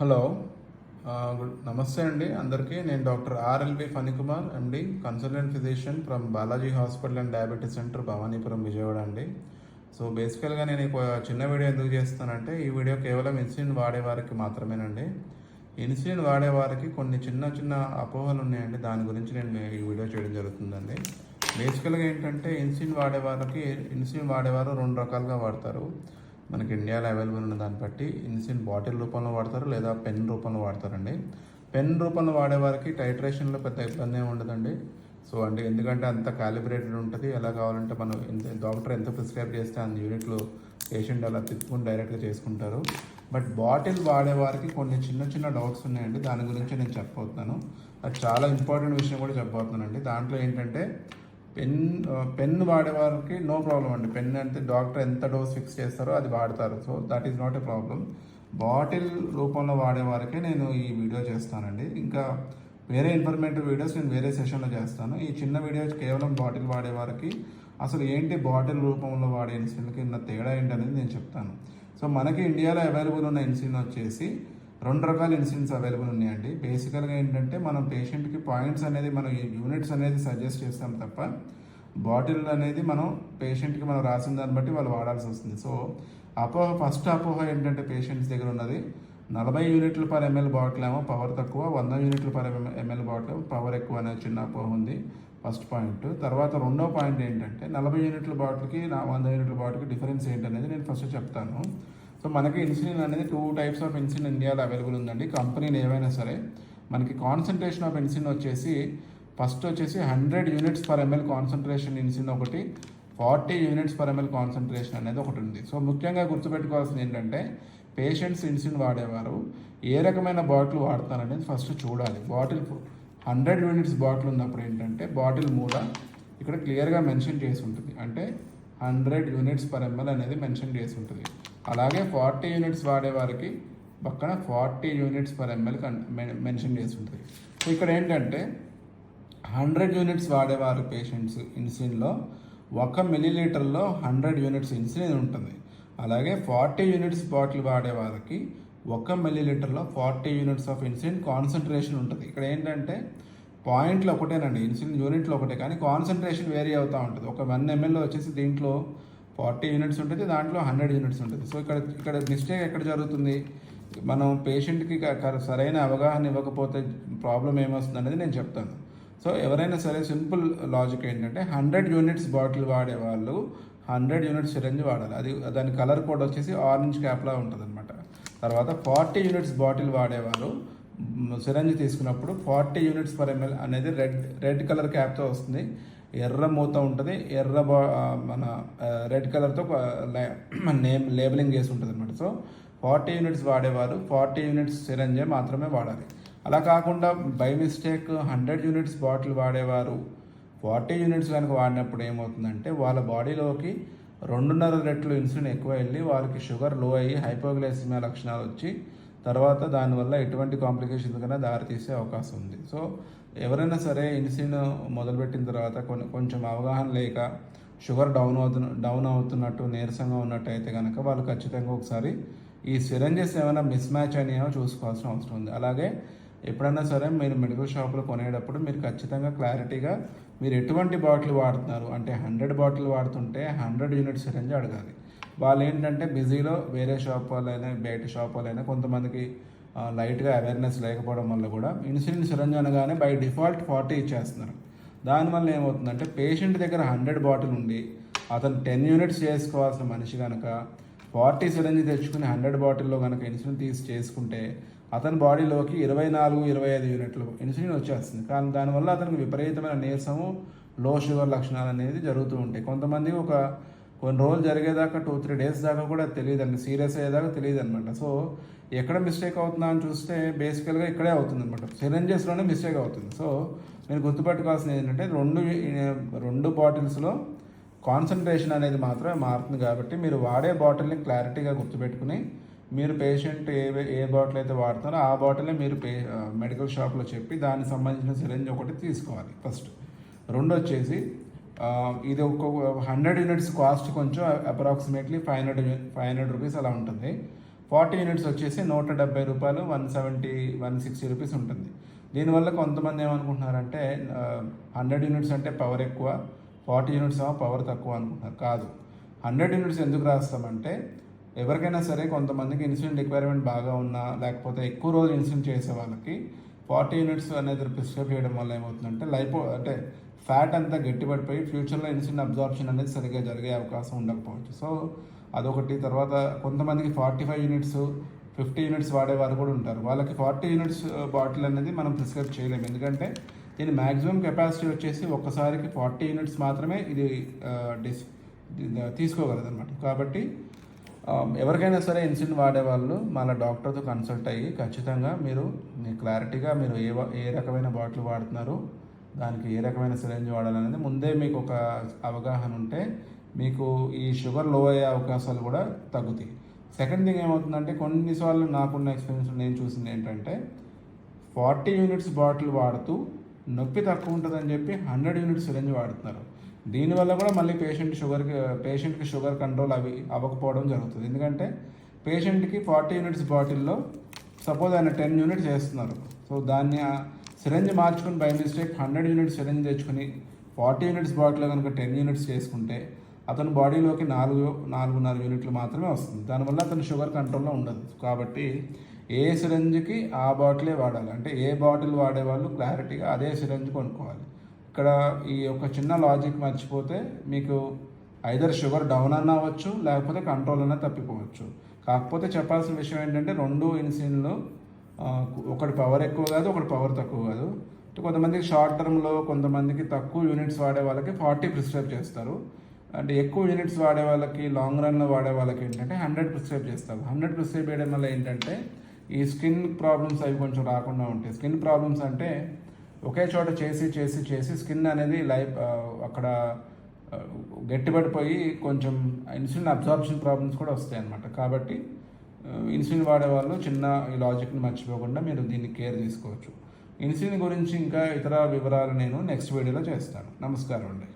Hello good నమస్తే అండి అందరికీ. నేను doctor R L B Phanikumar M D consultant physician from Balaji hospital and diabetes centre Bhavanipuram Vijayawada అండి. So బేసికల్గా నేను చిన్న వీడియో ఎందుకు చేస్తానంటే ఈ వీడియో కేవలం ఇన్సులిన్ వాడేవారికి మాత్రమేనండి. ఇన్సులిన్ వాడేవారికి కొన్ని చిన్న చిన్న అపోహలు ఉన్నాయండి. దాని గురించి నేను ఈ వీడియో చేయడం జరుగుతుందండి. బేసికల్గా ఏంటంటే ఇన్సులిన్ వాడేవారికి ఇన్సులిన్ వాడేవారు రెండు రకాలుగా వాడతారు. మనకి ఇండియాలో అవైలబుల్ ఉన్న దాన్ని బట్టి ఇన్సులిన్ బాటిల్ రూపంలో వాడతారు లేదా పెన్ రూపంలో వాడతారండి. పెన్ రూపంలో వాడే వారికి టైట్రేషన్లో పెద్ద ఇబ్బంది ఏమి ఉండదండి. సో అంటే ఎందుకంటే అంత క్యాలిబ్రేటెడ్ ఉంటుంది. ఎలా కావాలంటే మనం ఎంత డాక్టర్ ఎంత ప్రిస్క్రైబ్ చేస్తే అన్ని యూనిట్లు పేషెంట్ అలా తిప్పుకుని డైరెక్ట్గా చేసుకుంటారు. బట్ బాటిల్ వాడేవారికి కొన్ని చిన్న చిన్న డౌట్స్ ఉన్నాయండి. దాని గురించి నేను చెప్పబోతున్నాను. అది చాలా ఇంపార్టెంట్ విషయం కూడా చెప్పబోతున్నానండి. దాంట్లో ఏంటంటే పెన్ పెన్ వాడేవారికి నో ప్రాబ్లం అండి. పెన్ అంటే డాక్టర్ ఎంత డోస్ ఫిక్స్ చేస్తారో అది వాడతారు. So that is not a problem bottle రూపంలో వాడేవారికే నేను ఈ వీడియో చేస్తానండి. ఇంకా వేరే ఇన్ఫర్మేటివ్ వీడియోస్ నేను వేరే సెషన్లో చేస్తాను. ఈ చిన్న వీడియో కేవలం బాటిల్ వాడేవారికి అసలు ఏంటి బాటిల్ రూపంలో వాడే ఇన్సులిన్కి ఉన్న తేడా ఏంటనేది నేను చెప్తాను. సో మనకి ఇండియాలో అవైలబుల్ ఉన్న ఇన్సులిన్ వచ్చేసి రెండు రకాల ఇన్సులిన్స్ అవైలబుల్ ఉన్నాయండి. బేసికల్గా ఏంటంటే మనం పేషెంట్కి పాయింట్స్ అనేది మనం యూనిట్స్ అనేది సజెస్ట్ చేస్తాం తప్ప బాటిల్ అనేది మనం పేషెంట్కి మనం రాసిన దాన్ని బట్టి వాళ్ళు వాడాల్సి వస్తుంది. సో అపోహ ఫస్ట్ అపోహ ఏంటంటే పేషెంట్స్ దగ్గర ఉన్నది. నలభై యూనిట్లు పర్ ఎంఎల్ బాటిల్ ఏమో పవర్ తక్కువ. వంద యూనిట్లు పర్ ఎంఎల్ బాటిల్ పవర్ ఎక్కువ అనే చిన్న అపోహ ఉంది. First point. తర్వాత రెండో పాయింట్ ఏంటంటే నలభై యూనిట్ల బాటిల్కి నా వంద యూనిట్ల బాటిల్కి డిఫరెన్స్ ఏంటనేది నేను ఫస్ట్ చెప్తాను. సో మనకి ఇన్సులిన్ అనేది టూ టైప్స్ ఆఫ్ ఇన్సులిన్ ఇండియాలో అవైలబుల్ ఉందండి. కంపెనీలు ఏవైనా సరే మనకి కాన్సన్ట్రేషన్ ఆఫ్ ఇన్సులిన్ వచ్చేసి ఫస్ట్ వచ్చేసి hundred units per ML concentration insulin ఒకటి forty units per ML concentration అనేది ఒకటి ఉంది. సో ముఖ్యంగా గుర్తుపెట్టుకోవాల్సింది ఏంటంటే పేషెంట్స్ ఇన్సులిన్ వాడేవారు. ఏ రకమైన బాటిల్ వాడతారనేది ఫస్ట్ చూడాలి. బాటిల్ హండ్రెడ్ యూనిట్స్ బాటిల్ ఉన్నప్పుడు ఏంటంటే బాటిల్ మూడ ఇక్కడ క్లియర్గా మెన్షన్ చేసి ఉంటుంది. అంటే హండ్రెడ్ యూనిట్స్ పర్ ఎంఎల్ అనేది మెన్షన్ చేసి ఉంటుంది. అలాగే ఫార్టీ యూనిట్స్ వాడే వారికి పక్కన forty units per ML mention చేసి ఉంటుంది సో ఇక్కడ ఏంటంటే హండ్రెడ్ యూనిట్స్ వాడేవారు పేషెంట్స్ ఇన్సులిన్లో ఒక మిల్లీలీటర్లో హండ్రెడ్ యూనిట్స్ ఇన్సులిన్ ఉంటుంది. అలాగే ఫార్టీ యూనిట్స్ బాటిల్ వాడే వారికి ఒక మిల్లీలీటర్లో forty units of insulin concentration ఉంటుంది. ఇక్కడ ఏంటంటే పాయింట్లు ఒకటేనండి. ఇన్సులిన్ యూనిట్లు ఒకటే. కానీ కాన్సన్ట్రేషన్ వేరీ అవుతూ ఉంటుంది. ఒక వన్ ఎంఎల్లో వచ్చేసి దీంట్లో ఫార్టీ యూనిట్స్ ఉంటుంది దాంట్లో హండ్రెడ్ యూనిట్స్ ఉంటుంది. సో ఇక్కడ ఇక్కడ మిస్టేక్ ఎక్కడ జరుగుతుంది? మనం పేషెంట్కి సరైన అవగాహన ఇవ్వకపోతే ప్రాబ్లం ఏమొస్తుంది అనేది నేను చెప్తాను. సో ఎవరైనా సరే సింపుల్ లాజిక్ ఏంటంటే హండ్రెడ్ యూనిట్స్ బాటిల్ వాడే వాళ్ళు హండ్రెడ్ యూనిట్స్ సిరంజ్ వాడాలి. అది దాని కలర్ కోడ్ వచ్చేసి ఆరెంజ్ క్యాప్లా ఉంటుంది అనమాట తర్వాత ఫార్టీ యూనిట్స్ బాటిల్ వాడేవారు సిరంజ్ తీసుకున్నప్పుడు ఫార్టీ యూనిట్స్ పర్ ఎంఎల్ అనేది రెడ్ రెడ్ కలర్ క్యాప్తో వస్తుంది. ఎర్ర మూత ఉంటుంది. ఎర్ర బా మన రెడ్ కలర్తో నేమ్ లేబులింగ్ చేసి ఉంటుంది అనమాట సో ఫార్టీ యూనిట్స్ వాడేవారు. ఫార్టీ యూనిట్స్ సిరంజే మాత్రమే వాడాలి. అలా కాకుండా by mistake hundred units bottle వాడేవారు. ఫార్టీ యూనిట్స్ కనుక వాడినప్పుడు ఏమవుతుందంటే వాళ్ళ బాడీలోకి రెండున్నర రెట్లు ఇన్సులిన్ ఎక్కువ వెళ్ళి వాళ్ళకి షుగర్లో అయ్యి హైపోగ్లైసిమియా లక్షణాలు వచ్చి తర్వాత దానివల్ల ఎటువంటి కాంప్లికేషన్స్ కన్నా దారితీసే అవకాశం ఉంది. సో ఎవరైనా సరే ఇన్సులిన్ మొదలుపెట్టిన తర్వాత కొన్ని కొంచెం అవగాహన లేక షుగర్ డౌన్ అవుతున్న డౌన్ అవుతున్నట్టు నీరసంగా ఉన్నట్టు అయితే కనుక వాళ్ళు ఖచ్చితంగా ఒకసారి ఈ సిరంజెస్ ఏమైనా మిస్ మ్యాచ్ అనేవో చూసుకోవాల్సిన అవసరం ఉంది. అలాగే ఎప్పుడైనా సరే మీరు మెడికల్ షాప్లో కొనేటప్పుడు మీరు ఖచ్చితంగా క్లారిటీగా మీరు ఎటువంటి బాటిల్ వాడుతున్నారు అంటే హండ్రెడ్ బాటిల్ వాడుతుంటే హండ్రెడ్ యూనిట్ సిరంజ్ అడగాలి. వాళ్ళు ఏంటంటే బిజీలో వేరే షాప్ వాళ్ళైనా బయట షాప్ వాళ్ళైనా కొంతమందికి లైట్గా అవేర్నెస్ లేకపోవడం వల్ల కూడా ఇన్సులిన్ సిరంజ్ అనగానే బై డిఫాల్ట్ ఫార్టీ ఇచ్చేస్తున్నారు. దానివల్ల ఏమవుతుందంటే పేషెంట్ దగ్గర హండ్రెడ్ బాటిల్ ఉండి అతను టెన్ యూనిట్స్ చేసుకోవాల్సిన మనిషి కనుక ఫార్టీ సిరంజ్ తెచ్చుకుని హండ్రెడ్ బాటిల్లో కనుక ఇన్సులిన్ తీసి చేసుకుంటే అతని బాడీలోకి ఇరవై నాలుగు ఇరవై ఐదు యూనిట్లు ఇన్సులిన్ వచ్చేస్తుంది. కానీ దానివల్ల అతనికి విపరీతమైన నీరసము లో షుగర్ లక్షణాలు అనేది జరుగుతూ ఉంటాయి. కొంతమంది ఒక కొన్ని రోజులు జరిగేదాకా టూ త్రీ డేస్ దాకా కూడా తెలియదు అండి సీరియస్ అయ్యేదాకా తెలియదు అనమాట సో ఎక్కడ మిస్టేక్ అవుతుందా అని చూస్తే బేసికల్గా ఇక్కడే అవుతుంది అనమాట సిరంజెస్లోనే మిస్టేక్ అవుతుంది. సో మీరు గుర్తుపెట్టుకోవాల్సింది ఏంటంటే రెండు రెండు బాటిల్స్లో కాన్సన్ట్రేషన్ అనేది మాత్రమే మారుతుంది కాబట్టి మీరు వాడే బాటిల్ని క్లారిటీగా గుర్తుపెట్టుకుని మీరు పేషెంట్ ఏ ఏ బాటిల్ అయితే వాడుతారో ఆ బాటిల్ని మీరు పే మెడికల్ షాప్లో చెప్పి దానికి సంబంధించిన సిరంజ్ ఒకటి తీసుకోవాలి ఫస్ట్ రెండు వచ్చేసి ఇది ఒక హండ్రెడ్ యూనిట్స్ కాస్ట్ కొంచెం approximately five hundred five hundred rupees అలా ఉంటుంది. ఫార్టీ యూనిట్స్ వచ్చేసి నూట డెబ్బై రూపాయలు one seventy one sixty rupees ఉంటుంది. దీనివల్ల కొంతమంది ఏమనుకుంటున్నారంటే హండ్రెడ్ యూనిట్స్ అంటే పవర్ ఎక్కువ ఫార్టీ యూనిట్స్ ఏమో పవర్ తక్కువ అనుకుంటున్నారు. కాదు. హండ్రెడ్ యూనిట్స్ ఎందుకు రాస్తామంటే ఎవరికైనా సరే కొంతమందికి ఇన్సులిన్ రిక్వైర్మెంట్ బాగా ఉన్నా లేకపోతే ఎక్కువ రోజులు ఇన్సులిన్ చేసే వాళ్ళకి ఫార్టీ యూనిట్స్ అనేది ప్రిస్క్రైబ్ చేయడం వల్ల ఏమవుతుందంటే లైపో అంటే ఫ్యాట్ అంతా గట్టిపడిపోయి ఫ్యూచర్లో ఇన్సులిన్ అబ్జార్ప్షన్ అనేది సరిగ్గా జరిగే అవకాశం ఉండకపోవచ్చు. సో అదొకటి. తర్వాత కొంతమందికి forty five units fifty units వాడేవారు కూడా ఉంటారు. వాళ్ళకి ఫార్టీ యూనిట్స్ బాటిల్ అనేది మనం ప్రిస్క్రైబ్ చేయలేము. ఎందుకంటే దీని మ్యాక్సిమం కెపాసిటీ వచ్చేసి ఒక్కసారికి ఫార్టీ యూనిట్స్ మాత్రమే ఇది డిస్ తీసుకోగలదు అనమాట కాబట్టి ఎవరికైనా సరే ఇన్సులిన్ వాడే వాళ్ళు మళ్ళీ డాక్టర్తో కన్సల్ట్ అయ్యి ఖచ్చితంగా మీరు క్లారిటీగా మీరు ఏ ఏ రకమైన బాటిల్ వాడుతున్నారు దానికి ఏ రకమైన సిరంజ్ వాడాలనేది ముందే మీకు ఒక అవగాహన ఉంటే మీకు ఈ షుగర్లో అయ్యే అవకాశాలు కూడా తగ్గుతాయి. సెకండ్ థింగ్ ఏమవుతుందంటే కొన్నిసార్లు నాకున్న ఎక్స్పీరియన్స్ నేను చూసింది ఏంటంటే ఫార్టీ యూనిట్స్ బాటిల్ వాడుతూ నొప్పి తక్కువ ఉంటుందని చెప్పి హండ్రెడ్ యూనిట్స్ సిరంజ్ వాడుతున్నారు. దీనివల్ల కూడా మళ్ళీ పేషెంట్ షుగర్కి పేషెంట్కి షుగర్ కంట్రోల్ అవి అవ్వకపోవడం జరుగుతుంది. ఎందుకంటే పేషెంట్కి ఫార్టీ యూనిట్స్ బాటిల్లో సపోజ్ ఆయన టెన్ యూనిట్స్ వేస్తున్నారు సో దాన్ని సిరంజ్ మార్చుకుని by mistake hundred units syringe తెచ్చుకుని ఫార్టీ యూనిట్స్ బాటిల్లో కనుక టెన్ యూనిట్స్ చేసుకుంటే అతను బాడీలోకి నాలుగు నాలుగున్నర యూనిట్లు మాత్రమే వస్తుంది. దానివల్ల అతను షుగర్ కంట్రోల్లో ఉండదు. కాబట్టి ఏ సిరంజ్కి ఆ బాటిలే వాడాలి? అంటే ఏ బాటిల్ వాడే వాళ్ళు క్లారిటీగా అదే సిరంజ్ కొనుక్కోవాలి. ఇక్కడ ఈ యొక్క చిన్న లాజిక్ మర్చిపోతే మీకు ఐదర్ షుగర్ డౌన్ అన్న అవ్వచ్చు లేకపోతే కంట్రోల్ అన్న తప్పిపోవచ్చు. కాకపోతే చెప్పాల్సిన విషయం ఏంటంటే రెండు ఇన్సులిన్లు ఒకటి పవర్ ఎక్కువ కాదు ఒకటి పవర్ తక్కువ కాదు. కొంతమందికి షార్ట్ టర్మ్లో కొంతమందికి తక్కువ యూనిట్స్ వాడే వాళ్ళకి ఫార్టీ ప్రిస్క్రైబ్ చేస్తారు. అంటే ఎక్కువ యూనిట్స్ వాడే వాళ్ళకి లాంగ్ రన్లో వాడే వాళ్ళకి ఏంటంటే హండ్రెడ్ ప్రిస్క్రైబ్ చేస్తారు. హండ్రెడ్ ప్రిస్క్రైబ్ చేయడం వల్ల ఏంటంటే ఈ స్కిన్ ప్రాబ్లమ్స్ అవి కొంచెం రాకుండా ఉంటాయి. స్కిన్ ప్రాబ్లమ్స్ అంటే ఒకే చోట చేసి చేసి చేసి స్కిన్ అనేది లైఫ్ అక్కడ గట్టిపడిపోయి కొంచెం ఇన్సులిన్ అబ్జార్ప్షన్ ప్రాబ్లమ్స్ కూడా వస్తాయి అన్నమాట కాబట్టి ఇన్సులిన్ వాడే వాళ్ళు చిన్న ఈ లాజిక్ని మర్చిపోకుండా మీరు దీన్ని కేర్ తీసుకోవచ్చు. ఇన్సులిన్ గురించి ఇంకా ఇతర వివరాలు నేను నెక్స్ట్ వీడియోలో చేస్తాను. నమస్కారం అండి.